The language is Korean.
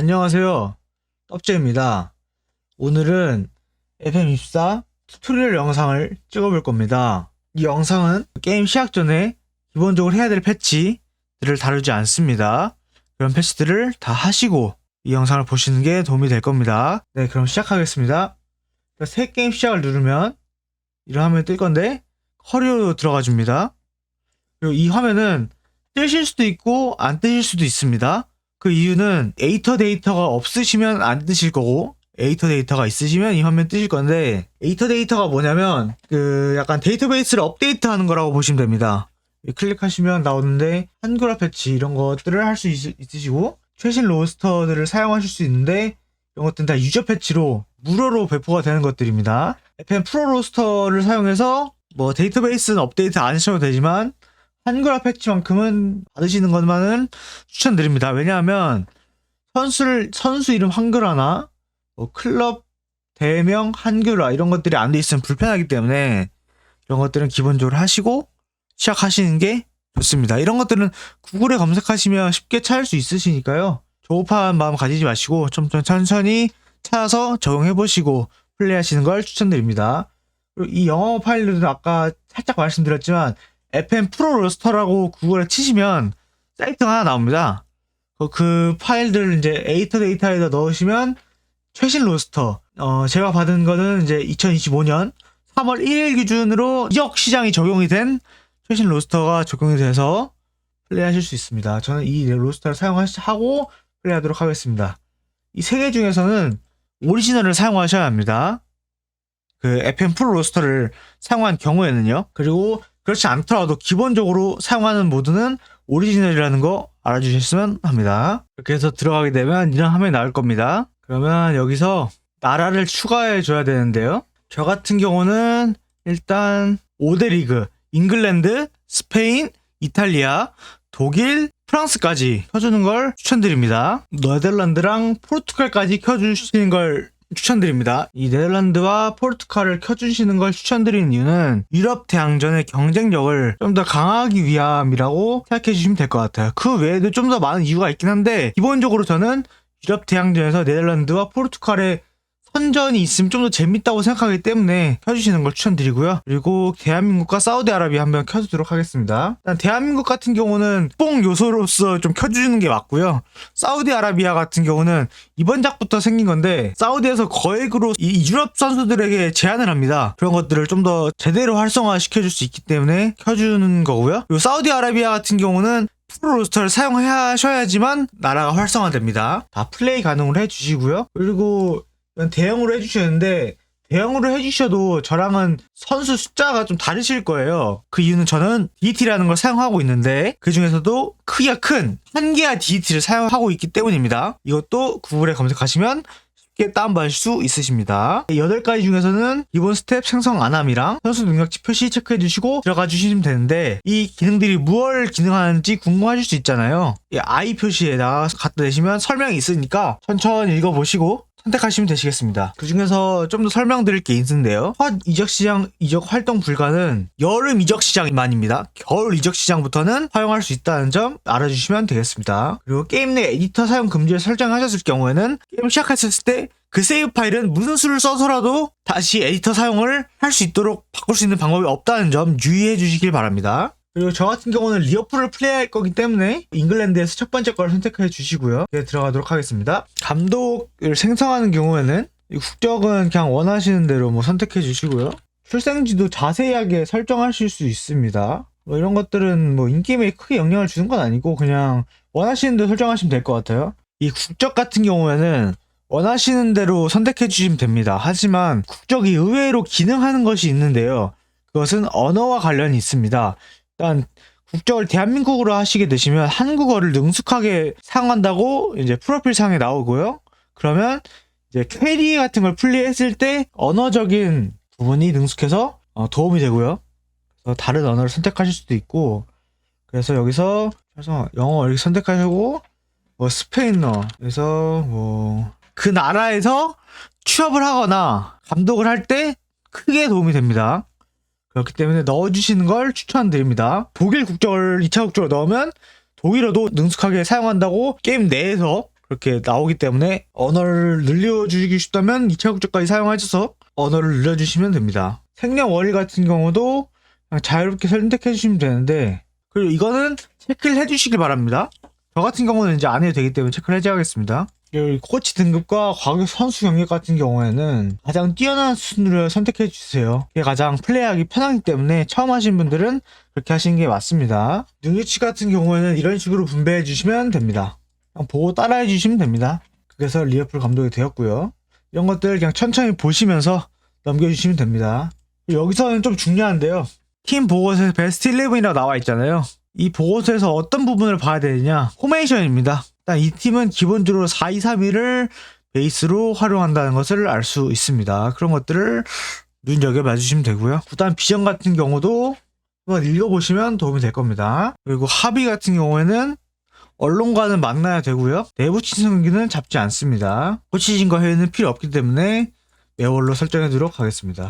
안녕하세요. 떡재입니다. 오늘은 FM24 튜토리얼 영상을 찍어볼 겁니다. 이 영상은 게임 시작 전에 기본적으로 해야 될 패치들을 다루지 않습니다. 그런 패치들을 다 하시고 이 영상을 보시는 게 도움이 될 겁니다. 네, 그럼 시작하겠습니다. 그러니까 새 게임 시작을 누르면 이런 화면이 뜰 건데 커리어로 들어가 줍니다. 그리고 이 화면은 뜨실 수도 있고 안 뜨실 수도 있습니다. 그 이유는 에이터 데이터가 없으시면 안 뜨실 거고 에이터 데이터가 있으시면 이 화면 뜨실 건데 에이터 데이터가 뭐냐면 그 약간 데이터베이스를 업데이트하는 거라고 보시면 됩니다. 이 클릭하시면 나오는데 한글화 패치 이런 것들을 할 수 있으시고 최신 로스터들을 사용하실 수 있는데 이런 것들은 다 유저 패치로 무료로 배포가 되는 것들입니다. FM 프로 로스터를 사용해서 뭐 데이터베이스는 업데이트 안 하셔도 되지만 한글화 패치만큼은 받으시는 것만은 추천드립니다. 왜냐하면 선수를 선수 이름 한글화나 뭐 클럽 대명 한글화 이런 것들이 안 돼 있으면 불편하기 때문에 이런 것들은 기본적으로 하시고 시작하시는 게 좋습니다. 이런 것들은 구글에 검색하시면 쉽게 찾을 수 있으시니까요. 조급한 마음 가지지 마시고 좀, 좀 천천히 찾아서 적용해 보시고 플레이하시는 걸 추천드립니다. 그리고 이 영어 파일들은 아까 살짝 말씀드렸지만 FM 프로 로스터라고 구글에 치시면 사이트가 하나 나옵니다. 그, 그 파일들 이제 에이터 데이터에다 넣으시면 최신 로스터. 어, 제가 받은 거는 이제 2025년 3월 1일 기준으로 지역 시장이 적용이 된 최신 로스터가 적용이 돼서 플레이하실 수 있습니다. 저는 이 로스터를 사용하고 플레이하도록 하겠습니다. 이 세 개 중에서는 오리지널을 사용하셔야 합니다. 그 FM 프로 로스터를 사용한 경우에는요. 그리고 그렇지 않더라도 기본적으로 사용하는 모드는 오리지널이라는 거 알아주셨으면 합니다. 이렇게 해서 들어가게 되면 이런 화면이 나올 겁니다. 그러면 여기서 나라를 추가해 줘야 되는데요. 저 같은 경우는 일단 5대 리그, 잉글랜드, 스페인, 이탈리아, 독일, 프랑스까지 켜주는 걸 추천드립니다. 네덜란드랑 포르투갈까지 켜주시는 걸 추천드립니다. 이 네덜란드와 포르투갈을 켜주시는 걸 추천드리는 이유는 유럽 대항전의 경쟁력을 좀 더 강화하기 위함이라고 생각해 주시면 될 것 같아요. 그 외에도 좀 더 많은 이유가 있긴 한데 기본적으로 저는 유럽 대항전에서 네덜란드와 포르투갈의 선전이 있으면 좀 더 재밌다고 생각하기 때문에 켜주시는 걸 추천드리고요. 그리고 대한민국과 사우디아라비아 한번 켜주도록 하겠습니다. 일단 대한민국 같은 경우는 뽕 요소로서 좀 켜주는 게 맞고요. 사우디아라비아 같은 경우는 이번 작부터 생긴 건데 사우디에서 거액으로 이 유럽 선수들에게 제한을 합니다. 그런 것들을 좀 더 제대로 활성화 시켜줄 수 있기 때문에 켜주는 거고요. 그리고 사우디아라비아 같은 경우는 프로 로스터를 사용하셔야지만 나라가 활성화됩니다. 다 플레이 가능으로 해주시고요. 그리고 대형으로 해주셨는데 대형으로 해주셔도 저랑은 선수 숫자가 좀 다르실 거예요. 그 이유는 저는 DT라는 걸 사용하고 있는데 그 중에서도 크기가 큰 한계야 DT를 사용하고 있기 때문입니다. 이것도 구글에 검색하시면 쉽게 다운받을 수 있으십니다. 8가지 중에서는 기본 스텝 생성 안함이랑 선수 능력치 표시 체크해 주시고 들어가 주시면 되는데 이 기능들이 무얼 기능하는지 궁금하실 수 있잖아요. 이 I 표시에다가 갖다 대시면 설명이 있으니까 천천히 읽어보시고 선택하시면 되시겠습니다. 그 중에서 좀 더 설명드릴 게 있는데요. 첫 이적 시장 이적 활동 불가는 여름 이적 시장만입니다. 겨울 이적 시장부터는 사용할 수 있다는 점 알아주시면 되겠습니다. 그리고 게임 내 에디터 사용 금지를 설정하셨을 경우에는 게임 시작했을 때 그 세이브 파일은 무슨 수를 써서라도 다시 에디터 사용을 할 수 있도록 바꿀 수 있는 방법이 없다는 점 유의해 주시길 바랍니다. 그리고 저 같은 경우는 리어풀을 플레이할 거기 때문에 잉글랜드에서 첫 번째 걸 선택해 주시고요. 이제 들어가도록 하겠습니다. 감독을 생성하는 경우에는 이 국적은 그냥 원하시는 대로 뭐 선택해 주시고요. 출생지도 자세하게 설정하실 수 있습니다. 뭐 이런 것들은 뭐 인게임에 크게 영향을 주는 건 아니고 그냥 원하시는 대로 설정하시면 될 것 같아요. 이 국적 같은 경우에는 원하시는 대로 선택해 주시면 됩니다. 하지만 국적이 의외로 기능하는 것이 있는데요. 그것은 언어와 관련이 있습니다. 일단 국적을 대한민국으로 하시게 되시면 한국어를 능숙하게 사용한다고 이제 프로필 상에 나오고요. 그러면 이제 퀘리 같은 걸 플레이했을 때 언어적인 부분이 능숙해서 어, 도움이 되고요. 그래서 다른 언어를 선택하실 수도 있고 그래서 여기서 그래서 영어 이렇게 선택하시고 뭐 스페인어 그래서 뭐 그 나라에서 취업을 하거나 감독을 할 때 크게 도움이 됩니다. 그렇기 때문에 넣어주시는 걸 추천드립니다. 독일 국적을 2차 국적으로 넣으면 독일어도 능숙하게 사용한다고 게임 내에서 그렇게 나오기 때문에 언어를 늘려주기 싶다면 2차 국적까지 사용하셔서 언어를 늘려주시면 됩니다. 원리 같은 경우도 자유롭게 선택해 주시면 되는데 그리고 이거는 체크를 해주시길 바랍니다. 저 같은 경우는 이제 안 해도 되기 때문에 체크를 해줘야겠습니다. 그리고 코치 등급과 과격 선수 경력 같은 경우에는 가장 뛰어난 순위를 선택해 주세요. 이게 가장 플레이하기 편하기 때문에 처음 하신 분들은 그렇게 하시는 게 맞습니다. 능력치 같은 경우에는 이런 식으로 분배해 주시면 됩니다. 보고 따라해 주시면 됩니다. 그래서 리어풀 감독이 되었고요. 이런 것들 그냥 천천히 보시면서 넘겨주시면 됩니다. 여기서는 좀 중요한데요. 팀 보고서에 베스트 11이라고 나와 있잖아요. 이 보고서에서 어떤 부분을 봐야 되느냐? 포메이션입니다. 일단 이 팀은 기본적으로 4-2-3-1을 베이스로 활용한다는 것을 알 수 있습니다. 그런 것들을 눈여겨 봐 주시면 되고요. 구단 비전 같은 경우도 한번 읽어보시면 도움이 될 겁니다. 그리고 합의 같은 경우에는 언론과는 만나야 되고요. 내부 친선 경기는 잡지 않습니다. 코치진과 회의는 필요 없기 때문에 매월로 설정해 두도록 하겠습니다.